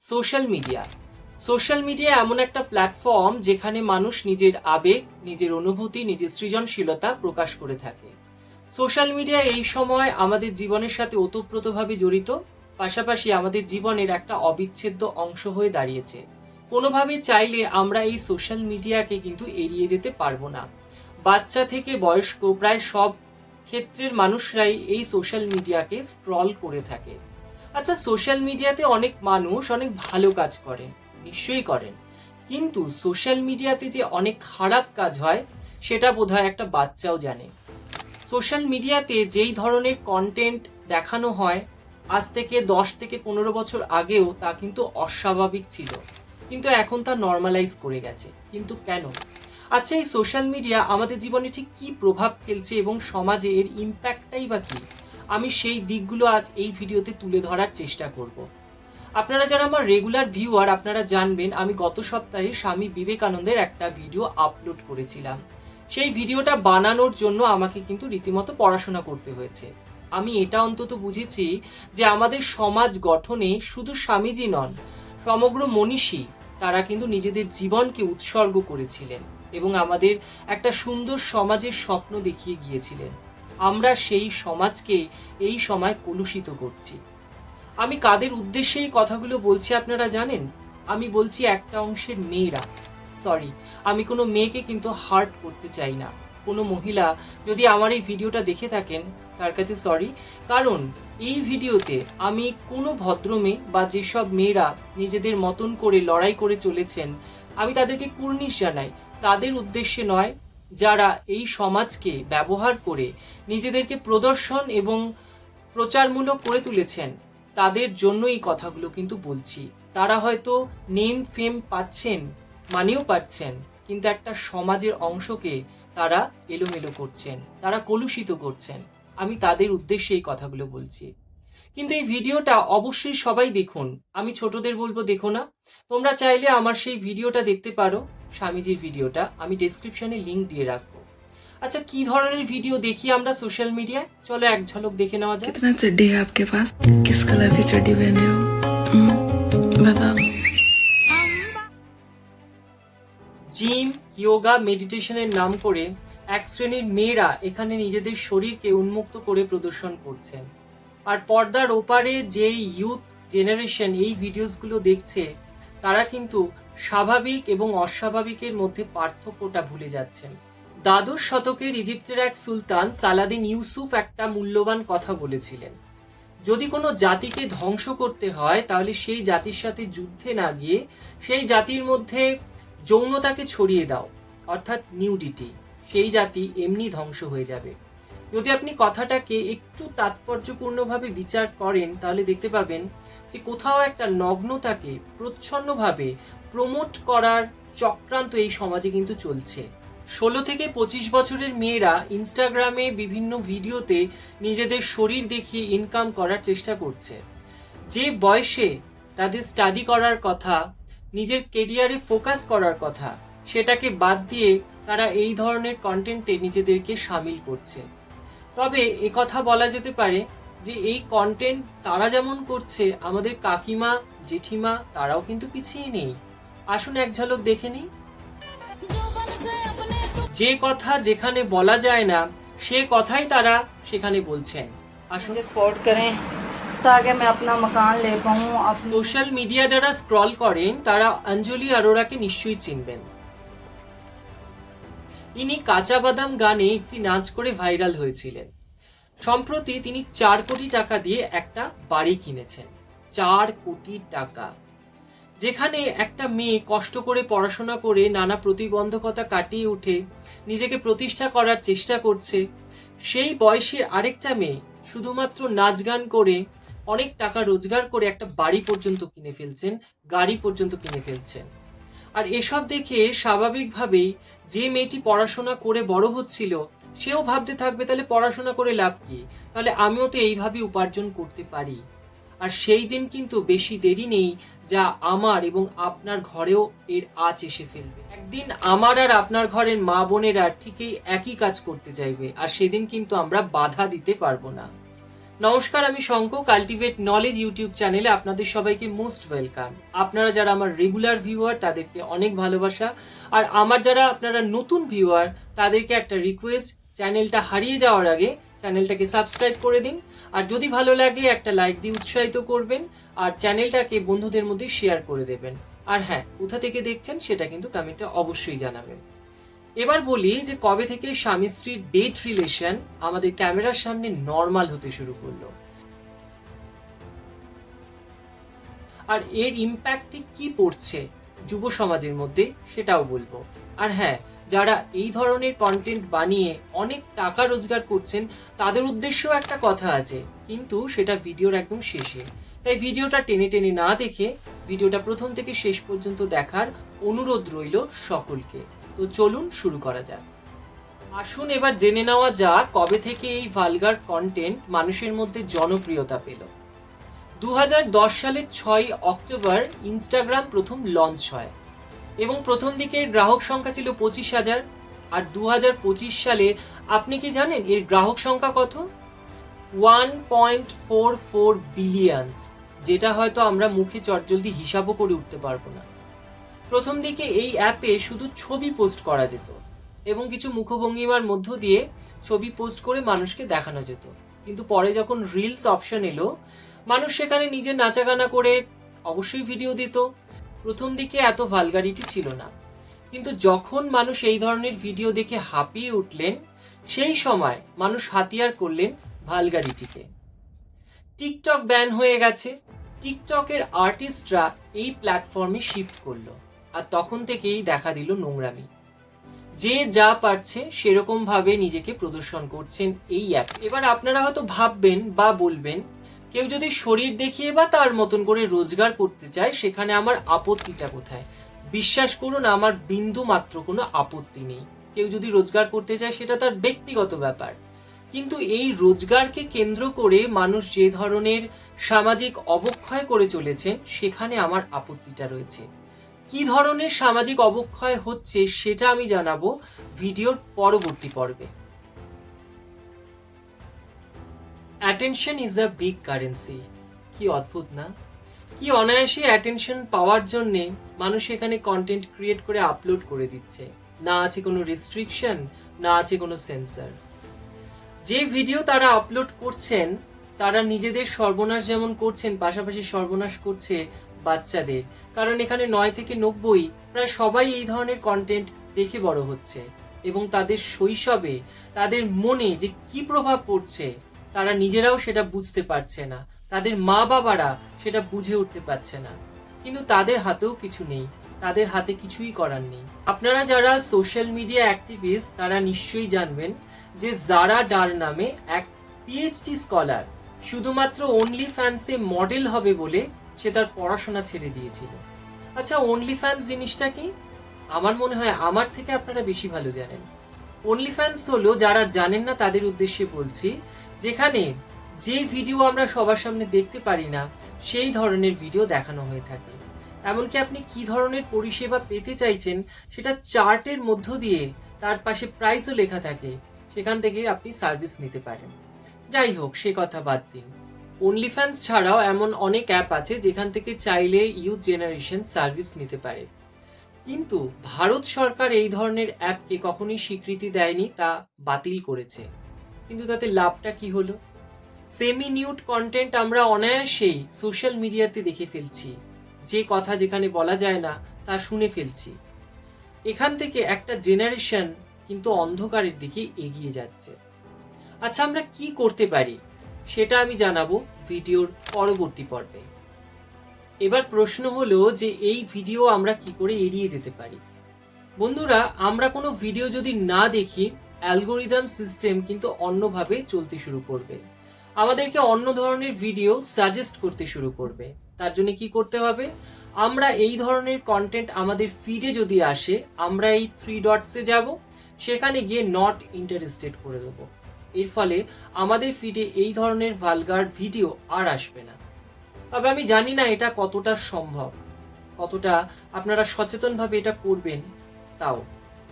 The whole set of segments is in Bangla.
Social media. সোশ্যাল মিডিয়া এমন একটা প্ল্যাটফর্ম যেখানে মানুষ নিজের আবেগ, নিজের অনুভূতি, নিজের সৃজনশীলতা প্রকাশ করে থাকে। সোশ্যাল মিডিয়া এই সময় আমাদের জীবনের সাথে ওতপ্রোতভাবে জড়িত, পাশাপাশি আমাদের জীবনের একটা অবিচ্ছেদ্য অংশ হয়ে দাঁড়িয়েছে। কোনোভাবে চাইলে আমরা এই সোশ্যাল মিডিয়াকে কিন্তু এড়িয়ে যেতে পারব না। বাচ্চা থেকে বয়স্ক, প্রায় সব ক্ষেত্রের মানুষরাই এই সোশ্যাল মিডিয়াকে স্ক্রল করে থাকে। আচ্ছা সোশ্যাল মিডিয়াতে অনেক মানুষ অনেক ভালো কাজ করেন নিশ্চয়ই করেন। কিন্তু সোশ্যাল মিডিয়াতে যে অনেক খারাপ কাজ হয়, সেটা বোধহয় একটা বাচ্চাও জানে। সোশ্যাল মিডিয়াতে যেই ধরনের কন্টেন্ট দেখানো হয়, আজ থেকে দশ থেকে পনেরো বছর আগেও তা কিন্তু অস্বাভাবিক ছিল। কিন্তু এখন তা নর্মালাইজ করে গেছে। কিন্তু কেন? আচ্ছা এই সোশ্যাল মিডিয়া আমাদের জীবনে ঠিক কি প্রভাব ফেলছে এবং সমাজে এর ইম্প্যাক্টটাই বা কি? আমি সেই দিকগুলো আজ এই ভিডিওতে তুলে ধরার চেষ্টা করব। আপনারা যারা আমার রেগুলার ভিউয়ার আপনারা জানবেন আমি গত সপ্তাহে স্বামী বিবেকানন্দের একটা ভিডিও আপলোড করেছিলাম। সেই ভিডিওটা বানানোর জন্য আমাকে কিন্তু রীতিমতো পড়াশোনা করতে হয়েছে। আমি এটা অন্তত বুঝেছি যে আমাদের সমাজ গঠনে শুধু স্বামীজি নন, সমগ্র মনীষী, তারা কিন্তু নিজেদের জীবনকে উৎসর্গ করেছিলেন এবং আমাদের একটা সুন্দর সমাজের স্বপ্ন দেখিয়ে গিয়েছিলেন। আমরা সেই সমাজকে এই সময় কলুষিত করছি। আমি কাদের উদ্দেশ্যে এই কথাগুলো বলছি আপনারা জানেন? আমি বলছি একটা অংশের মেয়েরা। সরি আমি কোনো মেয়েকে কিন্তু হার্ট করতে চাই না। কোনো মহিলা যদি আমার এই ভিডিওটা দেখে থাকেন, তার কাছে সরি কারণ এই ভিডিওতে আমি কোনো ভদ্র মেয়ে বা যেসব মেয়েরা নিজেদের মতন করে লড়াই করে চলেছেন, আমি তাদেরকে কুর্নিশ জানাই। তাদের উদ্দেশ্যে নয় যারা এই সমাজকে ব্যবহার করে নিজেদেরকে প্রদর্শন এবং প্রচারমূলক করে তুলেছেন, তাদের জন্য এই কথাগুলো কিন্তু বলছি। তারা হয়তো নেম, ফেম পাচ্ছেন, মানিও পাচ্ছেন, কিন্তু একটা সমাজের অংশকে তারা এলোমেলো করছেন, তারা কলুষিত করছেন। আমি তাদের উদ্দেশ্যে এই কথাগুলো বলছি। কিন্তু এই ভিডিওটা অবশ্যই সবাই দেখুন। আমি ছোটদের বলব, দেখো না। তোমরা চাইলে আমার সেই ভিডিওটা দেখতে পারো। স্বামীজির ভিডিওটা আমি ডেসক্রিপশনে লিংক দিয়ে রাখবো আচ্ছা কি ধরনের ভিডিও দেখি আমরা সোশ্যাল মিডিয়ায় চলো এক ঝলক দেখে নেওয়া যাক कितना चड्डी है आपके पास किस कलर की चड्डी पहने हो हम्म, बताओ জিম ইয়োগা মেডিটেশনের নাম করে এক শ্রেণীর মেয়েরা এখানে নিজেদের শরীরকে উন্মুক্ত করে প্রদর্শন করছেন আর পর্দার ওপারে যেই ইউথ জেনারেশন এই ভিডিওসগুলো দেখছে তারা কিন্তু স্বাভাবিক এবং অস্বাভাবিকের মধ্যে পার্থক্যটা ভুলে যাচ্ছেন। দ্বাদশ শতকের ইজিপ্টের এক সুলতান সালাদিন ইউসুফ একটা মূল্যবান কথা বলেছিলেন। যদি কোনো জাতিকে ধ্বংস করতে হয়, তাহলে সেই জাতির সাথে যুদ্ধে না গিয়ে সেই জাতির মধ্যে যৌনতাকে ছড়িয়ে দাও, অর্থাৎ নিউডিটি। সেই জাতি এমনি ধ্বংস হয়ে যাবে। যদি আপনি কথাটাকে একটু তাৎপর্যপূর্ণভাবে বিচার করেন, তাহলে দেখতে পাবেন যে কোথাও একটা নগ্নতাকে প্রচ্ছন্নভাবে প্রমোট করার চক্রান্ত এই সমাজে কিন্তু চলছে। ষোলো থেকে পঁচিশ বছরের মেয়েরা ইনস্টাগ্রামে বিভিন্ন ভিডিওতে নিজেদের শরীর দেখিয়ে ইনকাম করার চেষ্টা করছে। যে বয়সে তাদের স্টাডি করার কথা, নিজের কেরিয়ারে ফোকাস করার কথা, সেটাকে বাদ দিয়ে তারা এই ধরনের কন্টেন্টে নিজেদেরকে সামিল করছে। তবে কথা বলা যেতে পারে যে এই কন্টেন্ট তারা যেমন করছে আমাদের কাকিমা জেঠিমা তারাও কিন্তু পিছিয়ে নেই। আসুন এক ঝলক দেখে নিই। যে কথা যেখানে বলা যায় না সে কথাই তারা সেখানে বলছেন। আসুন। স্পট করেন তাকে আমি আপনা মকান লে পাউঁ সোশ্যাল মিডিয়া যারা স্ক্রল করেন তারা অঞ্জলি অরোরাকে নিশ্চয়ই চিনবেন। ইনি কাঁচা বাদাম গানে একটি নাচ করে ভাইরাল হয়েছিলেন। সম্প্রতি তিনি চার কোটি টাকা দিয়ে একটা বাড়ি কিনেছেন। চার কোটি টাকা। যেখানে একটা মেয়ে কষ্ট করে পড়াশোনা করে নানা প্রতিবন্ধকতা কাটিয়ে উঠে, নিজেকে প্রতিষ্ঠা করার চেষ্টা করছে, সেই বয়সে আরেকটা মেয়ে শুধুমাত্র নাচ গান করে, অনেক টাকা রোজগার করে একটা বাড়ি পর্যন্ত কিনে ফেলছেন, গাড়ি পর্যন্ত কিনে ফেলছেন। আর এসব দেখে স্বাভাবিকভাবেই যে মেয়েটি পড়াশোনা করে বড় হচ্ছিল সেও ভাবতে থাকবে, তাহলে পড়াশোনা করে লাভ কি? তাহলে আমিও তো এইভাবে উপার্জন করতে পারি। আর সেই দিন কিন্তু বেশি দেরি নেই যা আমার এবং আপনার ঘরেও এর আঁচ এসে ফেলবে। একদিন আমার আর আপনার ঘরের মা বোনেরা ঠিকই একই কাজ করতে চাইবে, আর সেদিন কিন্তু আমরা বাধা দিতে পারব না। নমস্কার, আমি শঙ্ক কাল্টিভেট নলেজ ইউটিউব চ্যানেলে আপনাদের সবাইকে মোস্ট ওয়েলকাম আপনারা যারা আমার রেগুলার ভিউয়ার তাদেরকে অনেক ভালোবাসা। আর আমার যারা আপনারা নতুন ভিউয়ার তাদেরকে একটা রিকোয়েস্ট চ্যানেলটা হারিয়ে যাওয়ার আগে চ্যানেলটাকে সাবস্ক্রাইব করে দিন। আর যদি ভালো লাগে, একটা লাইক দিয়ে উৎসাহিত করবেন। আর চ্যানেলটাকে বন্ধুদের মধ্যে শেয়ার করে দেবেন। আর হ্যাঁ কোথা থেকে দেখছেন, সেটা কিন্তু কমেন্টে অবশ্যই জানাবেন। এবার বলি যে কবে থেকে স্বামী স্ত্রীর ডেট রিলেশন আমাদের ক্যামেরার সামনে নর্মাল হতে শুরু করল। আর এর ইম্প্যাক্টে কি পড়ছে যুব সমাজের মধ্যে সেটাও বলব। আর হ্যাঁ যারা এই ধরনের কন্টেন্ট বানিয়ে অনেক টাকা রোজগার করছেন, তাদের উদ্দেশ্যেও একটা কথা আছে, কিন্তু সেটা ভিডিওর একদম শেষে। তাই ভিডিওটা টেনে টেনে না দেখে, ভিডিওটা প্রথম থেকে শেষ পর্যন্ত দেখার অনুরোধ রইল সকলকে। তো চলুন শুরু করা যাক। আসুন এবার জেনে নেওয়া যাক কবে থেকে এই ভালগার কন্টেন্ট মানুষের মধ্যে জনপ্রিয়তা পেল। দু হাজার দশ সালের ছয় অক্টোবর ইনস্টাগ্রাম প্রথম লঞ্চ হয় এবং প্রথম দিকে এর গ্রাহক সংখ্যা ছিল পঁচিশ হাজার। আর দু হাজার পঁচিশ সালে আপনি কি জানেন এর গ্রাহক সংখ্যা কত? One point four four billions যেটা হয়তো আমরা মুখে চটজলদি হিসাবও করে উঠতে পারব না। প্রথম দিকে এই অ্যাপে শুধু ছবি পোস্ট করা যেত এবং কিছু মুখভঙ্গিমার মধ্য দিয়ে ছবি পোস্ট করে মানুষকে দেখানো যেত। কিন্তু পরে যখন রিলস অপশন এলো, মানুষ সেখানে নিজের নাচাগানা করে অবশ্যই ভিডিও দিত। প্রথম দিকে এত ভালগারিটি ছিল না। কিন্তু যখন মানুষ এই ধরনের ভিডিও দেখে হাঁপিয়ে উঠলেন, সেই সময় মানুষ হাতিয়ার করলেন ভালগারিটিকে। টিকটক ব্যান হয়ে গেছে। টিকটকের আর্টিস্টরা এই প্ল্যাটফর্মে শিফট করল। আর তখন থেকেই দেখা দিল নোংরামি। যে যা পারছে সেরকম ভাবে নিজেকে প্রদর্শন করছেন এই অ্যাপ এবার আপনারা হয়তো ভাববেন বা বলবেন, কেউ যদি শরীর দেখিয়ে বা তার মতন করে রোজগার করতে চায়, সেখানে আমার আপত্তিটা কোথায়? বিশ্বাস করুন, আমার বিন্দু মাত্র কোনো আপত্তি নেই। কেউ যদি রোজগার করতে চায়, সেটা তার ব্যক্তিগত ব্যাপার। কিন্তু এই রোজগারকে কেন্দ্র করে মানুষ যে ধরনের সামাজিক অবক্ষয় করে চলেছেন, সেখানে আমার আপত্তিটা রয়েছে। কি ধরনের সামাজিক অবক্ষয় হচ্ছে সেটা আমি জানাব ভিডিওর পরবর্তী পর্বে। Attention is the big currency কি অদ্ভুত না? কি অনায়াসে অ্যাটেনশন পাওয়ার জন্য মানুষ এখানে কন্টেন্ট ক্রিয়েট করে আপলোড করে দিচ্ছে। না আছে কোনো রেস্ট্রিকশন না আছে কোনো সেন্সার যে ভিডিও তারা আপলোড করছেন, তারা নিজেদের সর্বনাশ যেমন করছেন, পাশাপাশি সর্বনাশ করছে বাচ্চাদের কারণ এখানে নয় থেকে নব্বই, প্রায় সবাই এই ধরনের কন্টেন্ট দেখে বড় হচ্ছে। এবং তাদের শৈশবে, তাদের মনে যে কি প্রভাব পড়ছে, তারা নিজেরাও সেটা বুঝতে পারছে না। তাদের মা বাবারা সেটা বুঝে উঠতে পারছে না। কিন্তু তাদের হাতেও কিছু নেই। তাদের হাতে কিছুই করার নেই। আপনারা যারা সোশ্যাল মিডিয়া অ্যাক্টিভিস্ট তারা নিশ্চয়ই জানবেন যে জারা ডার নামে এক পিএইচডি স্কলার শুধুমাত্র অনলি ফ্যান্সে মডেল হবে বলে সে তার পড়াশোনা ছেড়ে দিয়েছিল। আচ্ছা অনলি ফ্যান্স জিনিসটা কি? আমার মনে হয় আমার থেকে আপনারা বেশি ভালো জানেন। অনলি ফ্যান্স হলো যারা জানেন না তাদের উদ্দেশ্যে বলছি, যেখানে যে ভিডিও আমরা সবার সামনে দেখতে পারি না, সেই ধরনের ভিডিও দেখানো হয়ে থাকে। এমনকি আপনি কি ধরনের পরিষেবা পেতে চাইছেন, সেটা চার্টের মধ্য দিয়ে তার পাশে প্রাইসও লেখা থাকে, সেখান থেকে আপনি সার্ভিস নিতে পারেন। যাই হোক, সে কথা বাদ দিন। অনলিফ্যান্স ছাড়াও এমন অনেক অ্যাপ আছে যেখান থেকে চাইলে ইউথ জেনারেশন সার্ভিস নিতে পারে। কিন্তু ভারত সরকার এই ধরনের অ্যাপকে কখনোই স্বীকৃতি দেয়নি, তা বাতিল করেছে। কিন্তু তাতে লাভটা কি হলো? সেমি নিউড কন্টেন্ট আমরা অনায়াসেই সোশ্যাল মিডিয়াতে দেখে ফেলছি। যে কথা যেখানে বলা যায় না, তা শুনে ফেলছি। এখান থেকে একটা জেনারেশন কিন্তু অন্ধকারের দিকে এগিয়ে যাচ্ছে। আচ্ছা আমরা কি করতে পারি? সেটা আমি জানাব ভিডিওর পরবর্তী পর্বে। এবার প্রশ্ন হলো যে এই ভিডিও আমরা কি করে এড়িয়ে যেতে পারি? বন্ধুরা, আমরা কোনো ভিডিও যদি না দেখি, অ্যালগোরিদম সিস্টেম কিন্তু অন্যভাবে চলতে শুরু করবে। আমাদেরকে অন্য ধরনের ভিডিও সাজেস্ট করতে শুরু করবে। তার জন্য কি করতে হবে? আমরা এই ধরনের কন্টেন্ট আমাদের ফিডে যদি আসে, আমরা এই থ্রি ডটসে যাব, সেখানে গিয়ে নট ইন্টারেস্টেড করে দেবো। এর ফলে আমাদের ফিডে এই ধরনের ভালগার ভিডিও আর আসবে না। তবে আমি জানি না এটা কতটা সম্ভব, কতটা আপনারা সচেতনভাবে এটা করবেন তাও।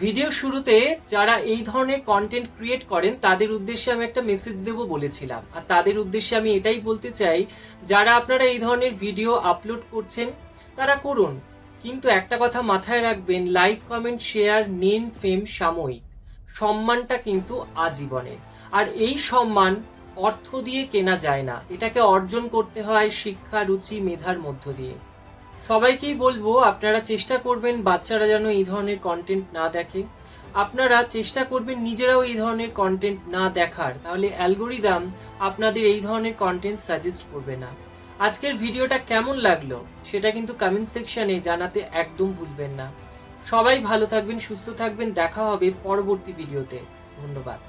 ভিডিও শুরুতে যারা এই ধরনের কন্টেন্ট ক্রিয়েট করেন, তাদের উদ্দেশ্যে আমি একটা মেসেজ দেব বলেছিলাম। আর তাদের উদ্দেশ্যে আমি এটাই বলতে চাই, যারা আপনারা এই ধরনের ভিডিও আপলোড করছেন, তারা করুন। কিন্তু একটা কথা মাথায় রাখবেন like comment share name fame সাময়িক। সম্মানটা কিন্তু আজীবনের। আর এই সম্মান অর্থ দিয়ে কেনা যায় না। এটাকে অর্জন করতে হয় শিক্ষা, রুচি, মেধার মধ্য দিয়ে। সবাইকেই বলব, আপনারা চেষ্টা করবেন বাচ্চারা যেন এই ধরনের কন্টেন্ট না দেখে। আপনারা চেষ্টা করবেন নিজেরাও এই ধরনের কন্টেন্ট না দেখার। তাহলে অ্যালগোরিদম আপনাদের এই ধরনের কন্টেন্ট সাজেস্ট করবে না। আজকের ভিডিওটা কেমন লাগল, সেটা কিন্তু কমেন্ট সেকশনে জানাতে একদম ভুলবেন না। সবাই ভালো থাকবেন, সুস্থ থাকবেন, দেখা হবে পরবর্তী ভিডিওতে। ধন্যবাদ।